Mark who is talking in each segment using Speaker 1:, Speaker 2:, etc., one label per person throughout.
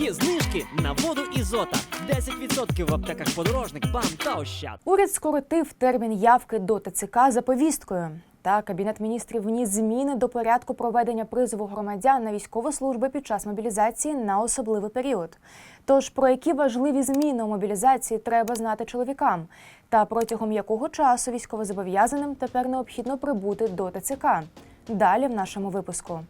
Speaker 1: Є знижки на воду Ізота. 10% в аптеках подорожник, бам та ощад.
Speaker 2: Уряд скоротив термін явки до ТЦК за повісткою. Та кабінет міністрів вніс зміни до порядку проведення призову громадян на військову службу під час мобілізації на особливий період. Тож про які важливі зміни у мобілізації треба знати чоловікам, та протягом якого часу військовозобов'язаним тепер необхідно прибути до ТЦК. Далі в нашому випуску.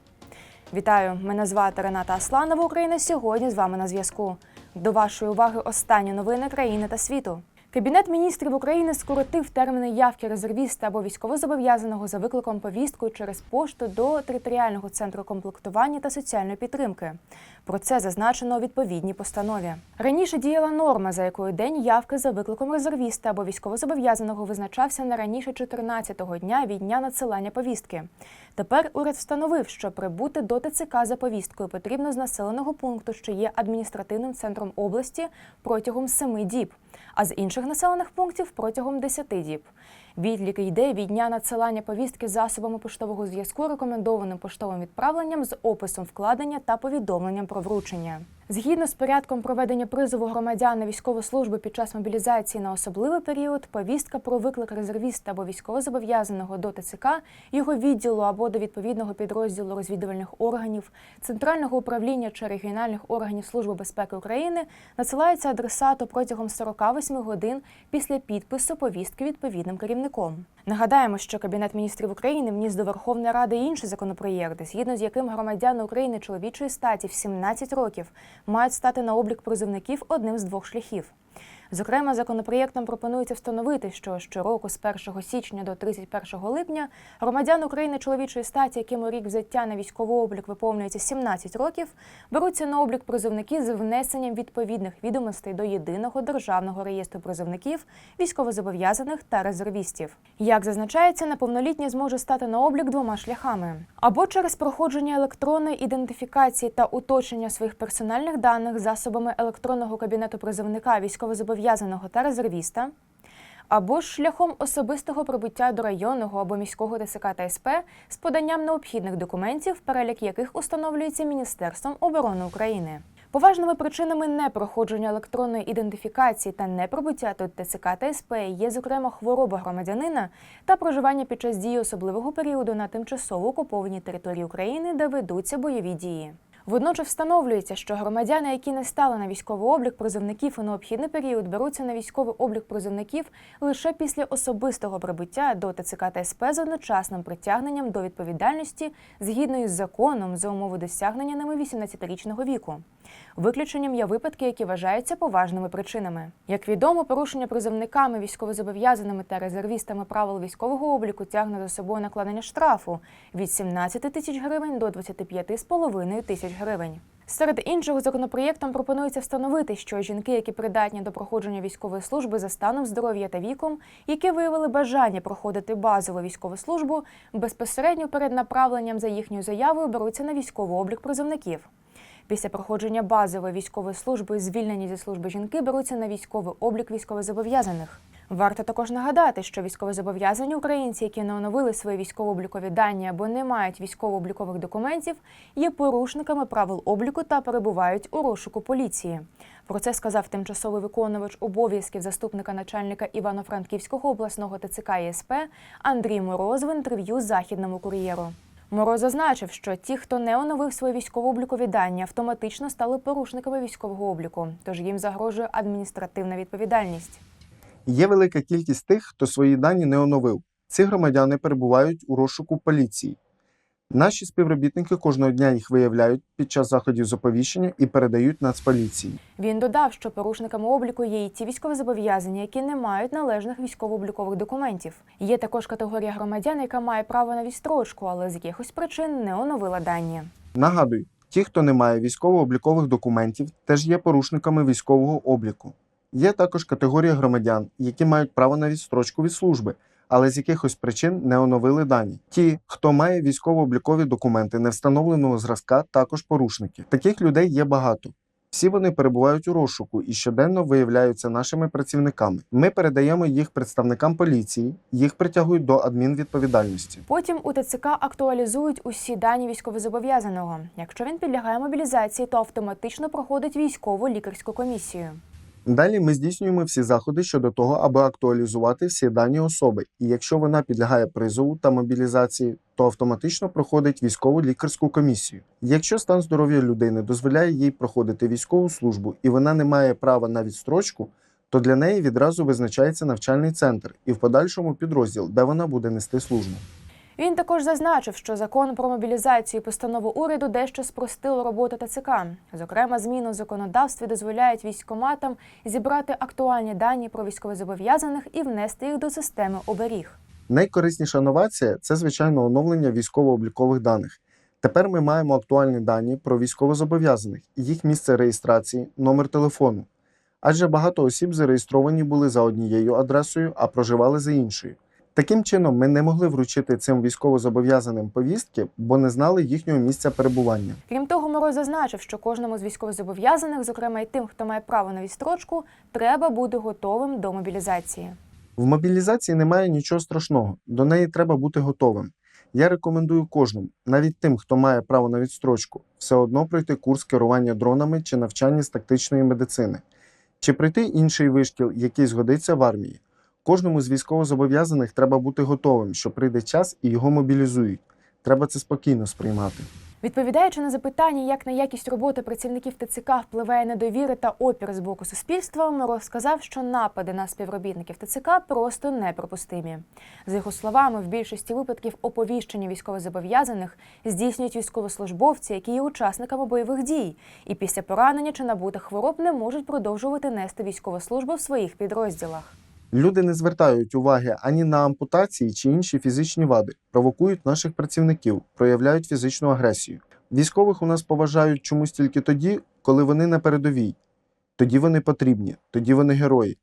Speaker 2: Вітаю! Мене звати Рената Асланова. Україна сьогодні з вами на зв'язку. До вашої уваги останні новини країни та світу. Кабінет міністрів України скоротив терміни явки резервіста або військовозобов'язаного за викликом повісткою через пошту до територіального центру комплектування та соціальної підтримки. Про це зазначено у відповідній постанові. Раніше діяла норма, за якою день явки за викликом резервіста або військовозобов'язаного визначався не раніше 14-го дня від дня надсилання повістки. Тепер уряд встановив, що прибути до ТЦК за повісткою потрібно з населеного пункту, що є адміністративним центром області протягом семи діб, а з інших населених пунктів протягом 10 діб. Відлік йде від дня надсилання повістки засобами поштового зв'язку, рекомендованим поштовим відправленням з описом вкладення та повідомленням про вручення. Згідно з порядком проведення призову громадян на військову службу під час мобілізації на особливий період, повістка про виклик резервіста або військовозобов'язаного до ТЦК, його відділу або до відповідного підрозділу розвідувальних органів, центрального управління чи регіональних органів Служби безпеки України надсилається адресату протягом 48 годин після підпису повістки відповідним керівником. Нагадаємо, що Кабінет міністрів України вніс до Верховної Ради інший законопроєкт, згідно з яким громадяни України чоловічої статі в 17 років мають стати на облік призовників одним з двох шляхів. Зокрема, законопроєктом пропонується встановити, що щороку з 1 січня до 31 липня громадян України чоловічої статі, яким рік взяття на військовий облік виповнюється 17 років, беруться на облік призовники з внесенням відповідних відомостей до єдиного державного реєстру призовників, військовозобов'язаних та резервістів. Як зазначається, неповнолітні зможе стати на облік двома шляхами: або через проходження електронної ідентифікації та уточнення своїх персональних даних засобами електронного кабінету призовника військовозобов'язаного та резервіста. Або ж шляхом особистого прибуття до районного або міського ТСК та СП з поданням необхідних документів, перелік яких установлюється Міністерством оборони України. Поважними причинами непроходження електронної ідентифікації та неприбуття до ТЦК та СП є, зокрема, хвороба громадянина та проживання під час дії особливого періоду на тимчасово окупованій території України, де ведуться бойові дії. Водночас встановлюється, що громадяни, які не стали на військовий облік призовників у необхідний період, беруться на військовий облік призовників лише після особистого прибуття до ТЦК та СП з одночасним притягненням до відповідальності згідно із законом за умови досягнення ними 18-річного віку. Виключенням є випадки, які вважаються поважними причинами. Як відомо, порушення призовниками, військовозобов'язаними та резервістами правил військового обліку тягне за собою накладення штрафу від 17 тисяч гривень до 25,5 тисяч гривень. Серед іншого законопроєктом пропонується встановити, що жінки, які придатні до проходження військової служби за станом здоров'я та віком, які виявили бажання проходити базову військову службу, безпосередньо перед направленням за їхньою заявою беруться на військовий облік призовників. Після проходження базової військової служби звільнені зі служби жінки беруться на військовий облік військовозобов'язаних. Варто також нагадати, що військовозобов'язані українці, які не оновили свої військово-облікові дані або не мають військово-облікових документів, є порушниками правил обліку та перебувають у розшуку поліції. Про це сказав тимчасовий виконувач обов'язків заступника начальника Івано-Франківського обласного ТЦК ЄСП Андрій Мороз в інтерв'ю західному кур'єру. Мороз зазначив, що ті, хто не оновив свої військово-облікові дані, автоматично стали порушниками військового обліку, тож їм загрожує адміністративна відповідальність.
Speaker 3: Є велика кількість тих, хто свої дані не оновив. Ці громадяни перебувають у розшуку поліції. Наші співробітники кожного дня їх виявляють під час заходів з оповіщення і передають Нацполіції.
Speaker 2: Він додав, що порушниками обліку є і ті військовозобов'язані, які не мають належних військово-облікових документів. Є також категорія громадян, яка має право на відстрочку, але з якихось причин не оновила дані.
Speaker 3: Нагадую, ті, хто не має військово-облікових документів, теж є порушниками військового обліку. Є також категорія громадян, які мають право на відстрочку від служби, але з якихось причин не оновили дані. Ті, хто має військово-облікові документи невстановленого зразка, також порушники. Таких людей є багато. Всі вони перебувають у розшуку і щоденно виявляються нашими працівниками. Ми передаємо їх представникам поліції, їх притягують до адмінвідповідальності.
Speaker 2: Потім у ТЦК актуалізують усі дані військовозобов'язаного. Якщо він підлягає мобілізації, то автоматично проходить військову лікарську комісію.
Speaker 3: Далі ми здійснюємо всі заходи щодо того, аби актуалізувати всі дані особи. І якщо вона підлягає призову та мобілізації, то автоматично проходить військову лікарську комісію. Якщо стан здоров'я людини дозволяє їй проходити військову службу і вона не має права на відстрочку, то для неї відразу визначається навчальний центр і в подальшому підрозділ, де вона буде нести службу.
Speaker 2: Він також зазначив, що закон про мобілізацію і постанову уряду дещо спростило роботу ТЦК. Зокрема, зміни у законодавстві дозволяють військкоматам зібрати актуальні дані про військовозобов'язаних і внести їх до системи оберіг.
Speaker 3: Найкорисніша новація це звичайно оновлення військово-облікових даних. Тепер ми маємо актуальні дані про військовозобов'язаних, їх місце реєстрації, номер телефону. Адже багато осіб зареєстровані були за однією адресою, а проживали за іншою. Таким чином, ми не могли вручити цим військовозобов'язаним повістки, бо не знали їхнього місця перебування.
Speaker 2: Крім того, Мороз зазначив, що кожному з військовозобов'язаних, зокрема й тим, хто має право на відстрочку, треба бути готовим до мобілізації.
Speaker 3: В мобілізації немає нічого страшного, до неї треба бути готовим. Я рекомендую кожному, навіть тим, хто має право на відстрочку, все одно пройти курс керування дронами чи навчання з тактичної медицини, чи пройти інший вишкіл, який згодиться в армії. Кожному з військовозобов'язаних треба бути готовим, що прийде час і його мобілізують. Треба це спокійно сприймати.
Speaker 2: Відповідаючи на запитання, як на якість роботи працівників ТЦК впливає недовіри та опір з боку суспільства, Мороз сказав, що напади на співробітників ТЦК просто неприпустимі. За його словами, в більшості випадків оповіщення військовозобов'язаних здійснюють військовослужбовці, які є учасниками бойових дій, і після поранення чи набутих хвороб не можуть продовжувати нести військову службу в своїх підрозділах.
Speaker 3: Люди не звертають уваги ані на ампутації чи інші фізичні вади, провокують наших працівників, проявляють фізичну агресію. Військових у нас поважають чомусь тільки тоді, коли вони на передовій. Тоді вони потрібні, тоді вони герої.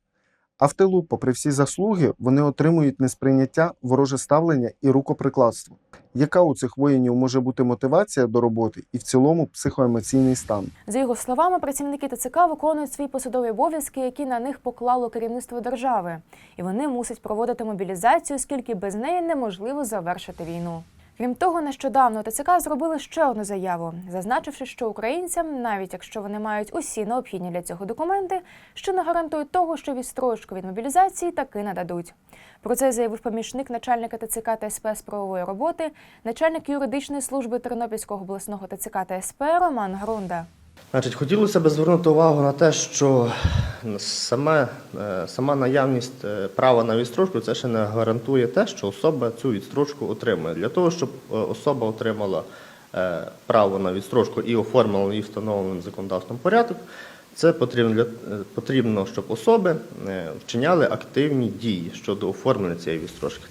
Speaker 3: А в тилу, попри всі заслуги, вони отримують несприйняття, вороже ставлення і рукоприкладство. Яка у цих воїнів може бути мотивація до роботи і в цілому психоемоційний стан?
Speaker 2: За його словами, працівники ТЦК виконують свої посадові обов'язки, які на них поклало керівництво держави, і вони мусять проводити мобілізацію, оскільки без неї неможливо завершити війну. Крім того, нещодавно ТЦК зробили ще одну заяву, зазначивши, що українцям, навіть якщо вони мають усі необхідні для цього документи, що не гарантують того, що відстрочку від мобілізації таки нададуть. Про це заявив помічник начальника ТЦК та СП з правової роботи, начальник юридичної служби Тернопільського обласного ТЦК та СП Роман Грунда.
Speaker 4: Значить, хотілося б звернути увагу на те, що саме, е, сама наявність е, права на відстрочку це ще не гарантує те, що особа цю відстрочку отримує. Для того, щоб е, особа отримала право на відстрочку і оформила її встановленим законодавством порядок, це потрібно, потрібно, щоб особи вчиняли активні дії щодо оформлення цієї відстрочки.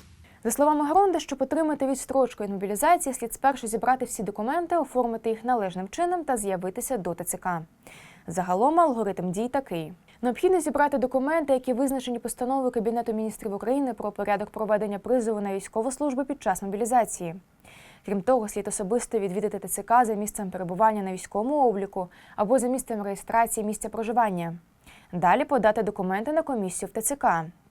Speaker 2: За словами Гронда, щоб отримати відстрочку від мобілізації, слід спершу зібрати всі документи, оформити їх належним чином та з'явитися до ТЦК. Загалом алгоритм дій такий. Необхідно зібрати документи, які визначені постановою Кабінету міністрів України про порядок проведення призову на військову службу під час мобілізації. Крім того, слід особисто відвідати ТЦК за місцем перебування на військовому обліку або за місцем реєстрації місця проживання. Далі подати документи на комісію в ТЦК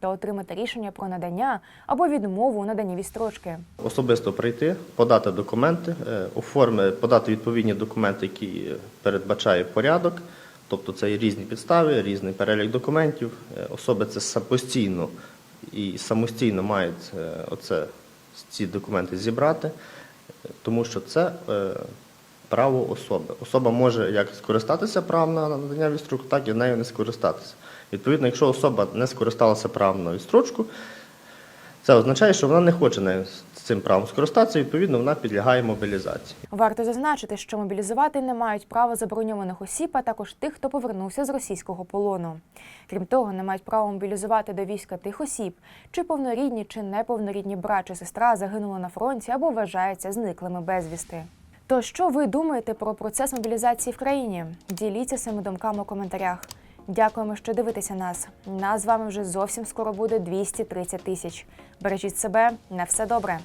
Speaker 2: та отримати рішення про надання або відмову у наданні відстрочки.
Speaker 4: Особисто прийти, подати документи, е, оформи, подати відповідні документи, які передбачає порядок. Тобто це є різні підстави, різний перелік документів. Е, Особи це самостійно і самостійно мають е, оце, ці документи зібрати, тому що це право особи. Особа може як скористатися правом на надання відстрочку, так і нею не скористатися. Відповідно, якщо особа не скористалася правом на відстрочку, це означає, що вона не хоче нею цим правом скористатися, відповідно, вона підлягає мобілізації.
Speaker 2: Варто зазначити, що мобілізувати не мають права заброньованих осіб, а також тих, хто повернувся з російського полону. Крім того, не мають права мобілізувати до війська тих осіб, чи повнорідні, чи неповнорідні брат чи сестра загинули на фронті або вважаються зниклими безвісти. То що ви думаєте про процес мобілізації в країні? Діліться своїми думками у коментарях. Дякуємо, що дивитеся нас. Нас з вами вже зовсім скоро буде 230 тисяч. Бережіть себе, на все добре.